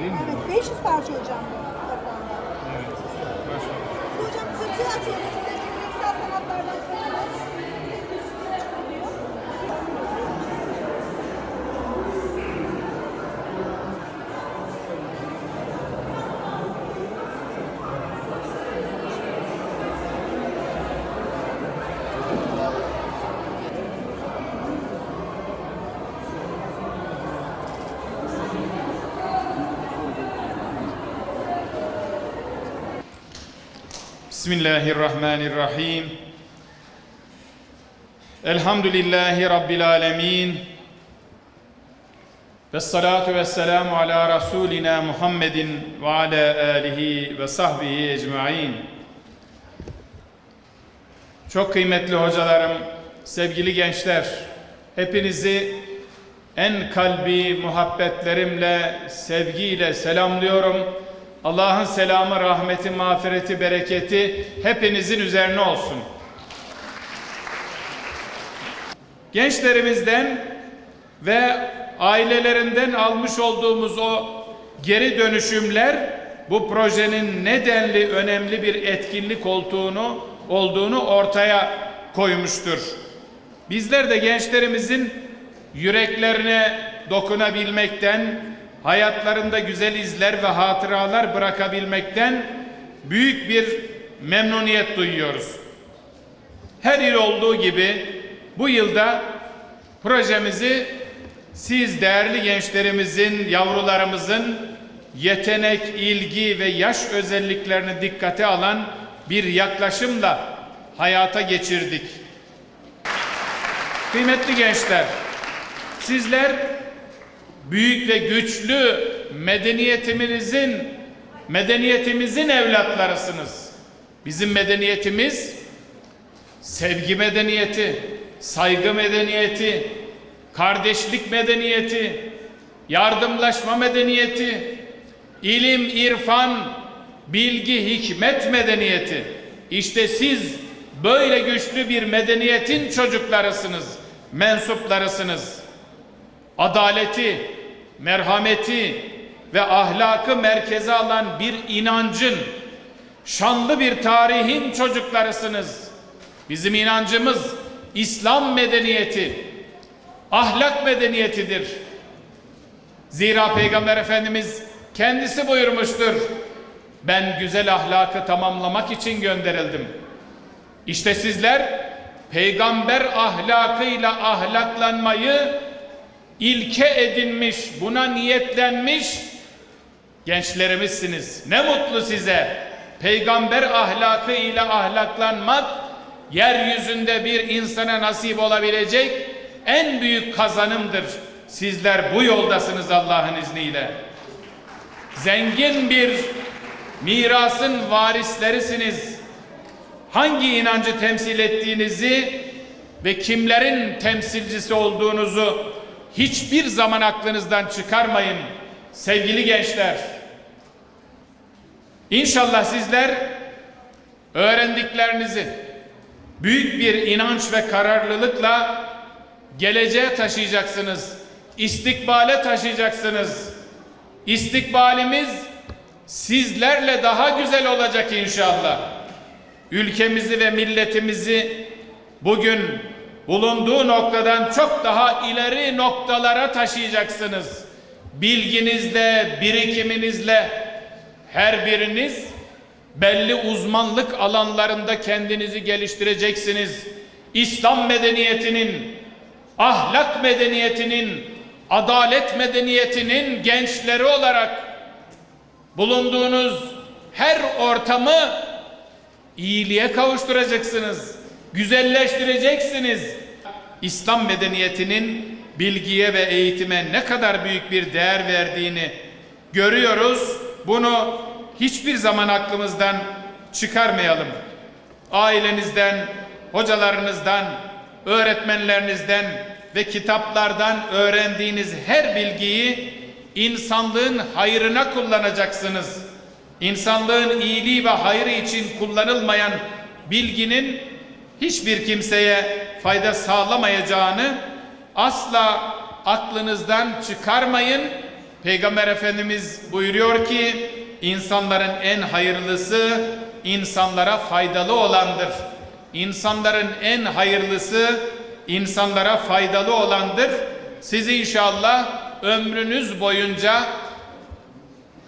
değil mi? Evet, 500 parça hocam toplamda. Evet. Maşallah. Hocam ve geleneksel sanatlardan Bismillahirrahmanirrahim. Elhamdülillahi Rabbil alemin. Ve salatu ve selamu ala Resulina Muhammedin ve ala alihi ve sahbihi ecmain. Çok kıymetli hocalarım, sevgili gençler, hepinizi en kalbi muhabbetlerimle, sevgiyle selamlıyorum. Allah'ın selamı, rahmeti, mağfireti, bereketi hepinizin üzerine olsun. Gençlerimizden ve ailelerinden almış olduğumuz o geri dönüşümler bu projenin nedenli önemli bir etkinlik olduğunu olduğunu ortaya koymuştur. Bizler de gençlerimizin yüreklerine dokunabilmekten, hayatlarında güzel izler ve hatıralar bırakabilmekten büyük bir memnuniyet duyuyoruz. Her yıl olduğu gibi bu yılda projemizi siz değerli gençlerimizin, yavrularımızın yetenek, ilgi ve yaş özelliklerini dikkate alan bir yaklaşımla hayata geçirdik. Kıymetli gençler, sizler büyük ve güçlü medeniyetimizin medeniyetimizin evlatlarısınız. Bizim medeniyetimiz sevgi medeniyeti, saygı medeniyeti, kardeşlik medeniyeti, yardımlaşma medeniyeti, ilim, irfan, bilgi, hikmet medeniyeti. İşte siz böyle güçlü bir medeniyetin çocuklarısınız, mensuplarısınız. Adaleti, merhameti ve ahlakı merkeze alan bir inancın, şanlı bir tarihin çocuklarısınız. Bizim inancımız İslam medeniyeti, ahlak medeniyetidir. Zira Peygamber Efendimiz kendisi buyurmuştur. Ben güzel ahlakı tamamlamak için gönderildim. İşte sizler peygamber ahlakıyla ahlaklanmayı ilke edinmiş, buna niyetlenmiş gençlerimizsiniz. Ne mutlu size. Peygamber ahlakı ile ahlaklanmak yeryüzünde bir insana nasip olabilecek en büyük kazanımdır. Sizler bu yoldasınız Allah'ın izniyle. Zengin bir mirasın varislerisiniz. Hangi inancı temsil ettiğinizi ve kimlerin temsilcisi olduğunuzu hiçbir zaman aklınızdan çıkarmayın sevgili gençler. İnşallah sizler öğrendiklerinizi büyük bir inanç ve kararlılıkla geleceğe taşıyacaksınız. İstikbale taşıyacaksınız. İstikbalimiz sizlerle daha güzel olacak inşallah. Ülkemizi ve milletimizi bugün bulunduğu noktadan çok daha ileri noktalara taşıyacaksınız. Bilginizle, birikiminizle her biriniz belli uzmanlık alanlarında kendinizi geliştireceksiniz. İslam medeniyetinin, ahlak medeniyetinin, adalet medeniyetinin gençleri olarak bulunduğunuz her ortamı iyiliğe kavuşturacaksınız, güzelleştireceksiniz. İslam medeniyetinin bilgiye ve eğitime ne kadar büyük bir değer verdiğini görüyoruz. Bunu hiçbir zaman aklımızdan çıkarmayalım. Ailenizden, hocalarınızdan, öğretmenlerinizden ve kitaplardan öğrendiğiniz her bilgiyi insanlığın hayrına kullanacaksınız. İnsanlığın iyiliği ve hayrı için kullanılmayan bilginin hiçbir kimseye fayda sağlamayacağını asla aklınızdan çıkarmayın Peygamber Efendimiz buyuruyor ki insanların en hayırlısı insanlara faydalı olandır. İnsanların en hayırlısı insanlara faydalı olandır. Sizi inşallah ömrünüz boyunca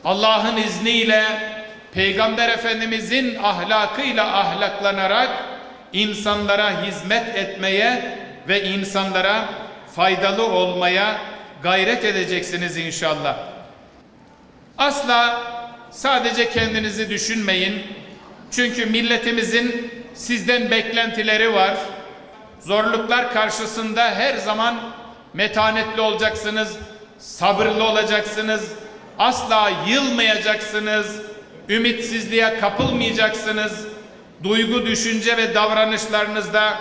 Allah'ın izniyle Peygamber Efendimizin ahlakıyla ahlaklanarak insanlara hizmet etmeye ve insanlara faydalı olmaya gayret edeceksiniz inşallah. Asla sadece kendinizi düşünmeyin. Çünkü milletimizin sizden beklentileri var. Zorluklar karşısında her zaman metanetli olacaksınız, sabırlı olacaksınız, asla yılmayacaksınız, ümitsizliğe kapılmayacaksınız. Duygu, düşünce ve davranışlarınızda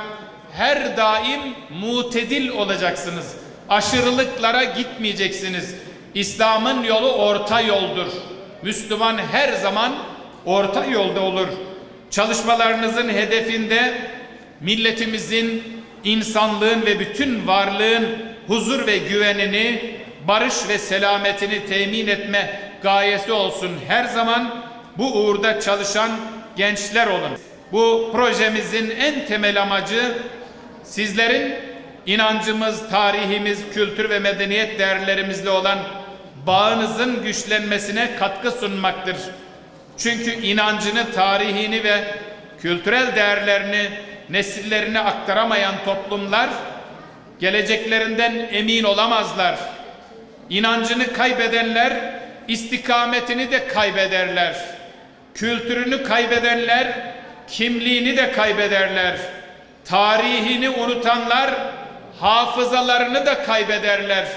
her daim mutedil olacaksınız. Aşırılıklara gitmeyeceksiniz. İslam'ın yolu orta yoldur. Müslüman her zaman orta yolda olur. Çalışmalarınızın hedefinde milletimizin, insanlığın ve bütün varlığın huzur ve güvenini, barış ve selametini temin etme gayesi olsun. Her zaman bu uğurda çalışan gençler olun. Bu projemizin en temel amacı sizlerin inancımız, tarihimiz, kültür ve medeniyet değerlerimizle olan bağınızın güçlenmesine katkı sunmaktır. Çünkü inancını, tarihini ve kültürel değerlerini nesillerine aktaramayan toplumlar geleceklerinden emin olamazlar. İnancını kaybedenler istikametini de kaybederler. Kültürünü kaybedenler kimliğini de kaybederler. Tarihini unutanlar hafızalarını da kaybederler.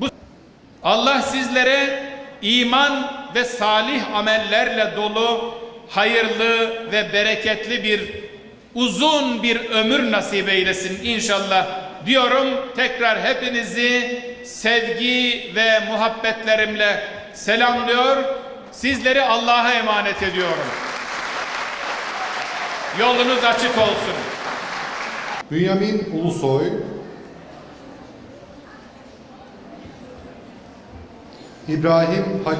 Bu Allah sizlere iman ve salih amellerle dolu hayırlı ve bereketli bir uzun bir ömür nasip eylesin inşallah diyorum. Tekrar hepinizi sevgi ve muhabbetlerimle selamlıyor. Sizleri Allah'a emanet ediyorum. Yolunuz açık olsun. Bünyamin Ulusoy, İbrahim Hacı